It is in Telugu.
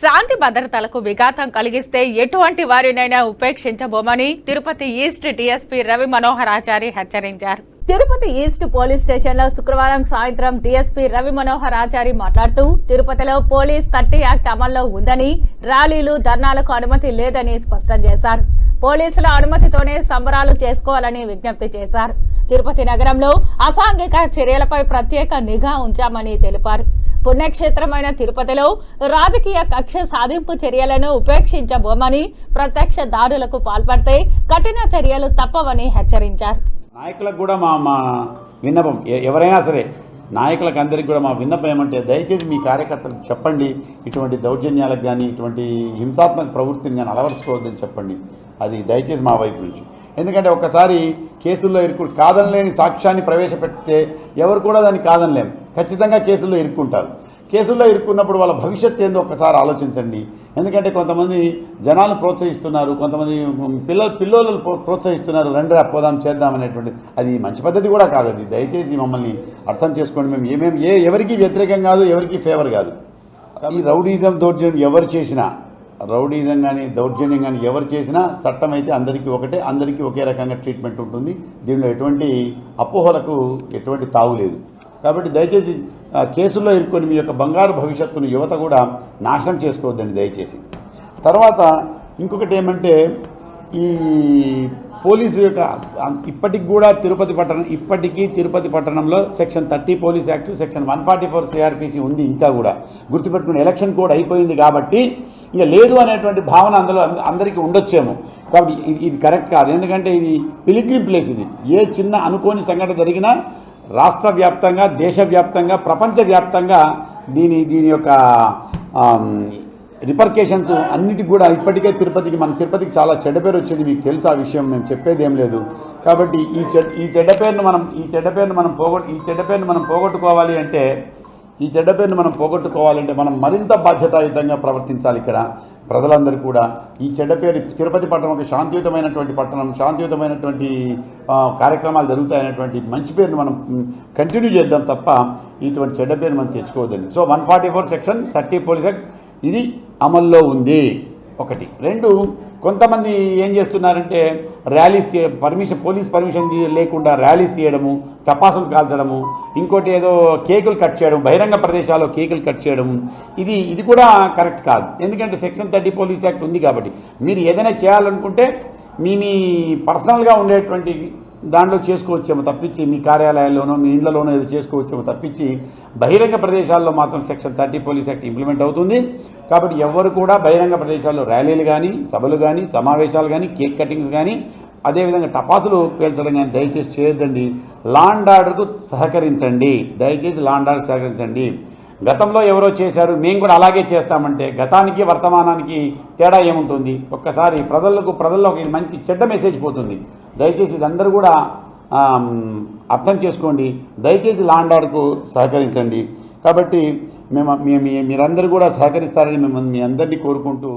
శాంతి భద్రతలకు విఘాతం కలిగిస్తే ఎటువంటి వారినైనా ఉపేక్షించబోమని తిరుపతి ఈస్ట్ డీఎస్పీ రవి మనోహరాచారి హెచ్చరించారు. తిరుపతి ఈస్ట్ పోలీస్ స్టేషన్లో శుక్రవారం సాయంత్రం డీఎస్పీ రవి మనోహర్ ఆచారి మాట్లాడుతూ తిరుపతిలో పోలీస్ థర్టీ యాక్ట్ అమల్లో ఉందని ర్యాలీలు ధర్నాలకు అనుమతి లేదని స్పష్టం చేశారు. పోలీసుల అనుమతితోనే సంబరాలు చేసుకోవాలని విజ్ఞప్తి చేశారు. తిరుపతి నగరంలో అసాంఘిక చర్యలపై ప్రత్యేక నిఘా ఉంచామని తెలిపారు. పుణ్యక్షేత్రమైన తిరుపతిలో రాజకీయ కక్ష సాధింపు చర్యలను ఉపేక్షించబోమని ప్రత్యక్ష దాడులకు పాల్పడితే కఠిన చర్యలు తప్పవని హెచ్చరించారు. నాయకులకు కూడా మా మా విన్నపం ఎ- ఎవరైనా సరే నాయకులకు అందరికీ కూడా మా విన్నపం ఏమంటే దయచేసి మీ కార్యకర్తలకు చెప్పండి ఇటువంటి దౌర్జన్యాలకు కానీ ఇటువంటి హింసాత్మక ప్రవృత్తిని కానీ అలవరుచుకోవద్దని చెప్పండి. అది దయచేసి మా వైపు నుంచి. ఎందుకంటే ఒక్కసారి కేసుల్లో ఇరుకు కాదనలేని సాక్ష్యాన్ని ప్రవేశపెడితే ఎవరు కూడా దాన్ని కాదనలేము ఖచ్చితంగా కేసుల్లో ఇరుక్కుంటారు. కేసుల్లో ఇరుక్కున్నప్పుడు వాళ్ళ భవిష్యత్తు ఏందో ఒక్కసారి ఆలోచించండి. ఎందుకంటే కొంతమంది జనాలు ప్రోత్సహిస్తున్నారు కొంతమంది పిల్లలు పిల్లోళ్ళు ప్రో- ప్రోత్సహిస్తున్నారు రండి పోదాం చేద్దాం అనేటువంటి అది మంచి పద్ధతి కూడా కాదు అది. దయచేసి మమ్మల్ని అర్థం చేసుకోండి. మేము ఏమేమి ఏ ఎవరికి వ్యతిరేకం కాదు ఎవరికి ఫేవర్ కాదు. ఈ రౌడీజం దౌర్జన్యం ఎవరు చేసినా రౌడీజం కానీ దౌర్జన్యం కానీ ఎవరు చేసినా చట్టం అయితే అందరికీ ఒకటే అందరికీ ఒకే రకంగా ట్రీట్మెంట్ ఉంటుంది. దీనిలో ఎటువంటి అపోహలకు ఎటువంటి తావు లేదు. కాబట్టి దయచేసి కేసుల్లో ఇరుక్కొని మీ యొక్క బంగారు భవిష్యత్తును యువత కూడా నాశనం చేసుకోవద్దండి దయచేసి. తర్వాత ఇంకొకటి ఏమంటే ఈ పోలీసు యొక్క ఇప్పటికి కూడా తిరుపతి పట్టణం ఇప్పటికీ తిరుపతి పట్టణంలో section thirty police act section one forty four CrPC ఉంది ఇంకా కూడా. గుర్తుపెట్టుకుని ఎలక్షన్ కోడ్ అయిపోయింది కాబట్టి ఇంకా లేదు అనేటువంటి భావన అందులో అంద- అందరికీ ఉండొచ్చేమో. కాబట్టి ఇది ఇది కరెక్ట్ కాదు. ఎందుకంటే ఇది పిలిగ్రిమ్ ప్లేస్ ఇది. ఏ చిన్న అనుకోని సంఘటన జరిగినా రాష్ట్ర వ్యాప్తంగా దేశవ్యాప్తంగా ప్రపంచవ్యాప్తంగా దీని దీని యొక్క రిపర్కేషన్స్ అన్నిటికి కూడా ఇప్పటికే తిరుపతికి మన తిరుపతికి చాలా చెడ్డ పేరు వచ్చింది. మీకు తెలుసు ఆ విషయం మేము చెప్పేది ఏం లేదు. కాబట్టి ఈ చెడ్ ఈ చెడ్డ పేరును మనం ఈ చెడ్డ పేరును మనం పోగొట్టు ఈ చెడ్డ పేరును మనం పోగొట్టుకోవాలి అంటే ఈ చెడ్డ పేరును మనం పోగొట్టుకోవాలంటే మనం మరింత బాధ్యతాయుతంగా ప్రవర్తించాలి ఇక్కడ ప్రజలందరూ కూడా. ఈ చెడ్డ పేరు తిరుపతి పట్టణం ఒక శాంతియుతమైనటువంటి పట్టణం శాంతియుతమైనటువంటి కార్యక్రమాలు జరుగుతాయనేటువంటి మంచి పేరును మనం కంటిన్యూ చేద్దాం తప్ప ఇటువంటి చెడ్డ పేరు మనం తెచ్చుకోవద్దండి. So one forty four section thirty police act ఇది అమల్లో ఉంది. ఒకటి. రెండు కొంతమంది ఏం చేస్తున్నారంటే ర్యాలీస్ తీయ పర్మిషన్ పోలీస్ పర్మిషన్ లేకుండా ర్యాలీస్ తీయడము టపాసులు కాల్చడము ఇంకోటి ఏదో కేకులు కట్ చేయడం బహిరంగ ప్రదేశాల్లో కేకులు కట్ చేయడం ఇది ఇది కూడా కరెక్ట్ కాదు. ఎందుకంటే సెక్షన్ థర్టీ పోలీస్ యాక్ట్ ఉంది కాబట్టి. మీరు ఏదైనా చేయాలనుకుంటే మీ మీ పర్సనల్గా ఉండేటువంటి దాంట్లో చేసుకోవచ్చేమో తప్పించి మీ కార్యాలయాల్లోనో మీ ఇళ్ళలోనో ఏదో చేసుకోవచ్చేమో తప్పించి బహిరంగ ప్రదేశాల్లో మాత్రం section thirty police act implement అవుతుంది. కాబట్టి ఎవరు కూడా బహిరంగ ప్రదేశాల్లో ర్యాలీలు కానీ సభలు కానీ సమావేశాలు కానీ కేక్ కటింగ్స్ కానీ అదేవిధంగా టపాసులు పేల్చడం కానీ దయచేసి చేయొద్దండి. లాండ్ ఆర్డర్కు సహకరించండి. దయచేసి లాండ్ ఆర్డర్ సహకరించండి. గతంలో ఎవరో చేశారు మేము కూడా అలాగే చేస్తామంటే గతానికి వర్తమానానికి తేడా ఏముంటుంది? ఒక్కసారి ప్రజలకు ప్రజల్లో ఇది మంచి చెడ్డ మెసేజ్ పోతుంది. దయచేసి ఇదందరూ కూడా అర్థం చేసుకోండి. దయచేసి లాండ్ ఆర్డర్కు సహకరించండి. కాబట్టి మేము మీరందరూ కూడా సహకరిస్తారని మిమ్మల్ని మీ అందరినీ కోరుకుంటూ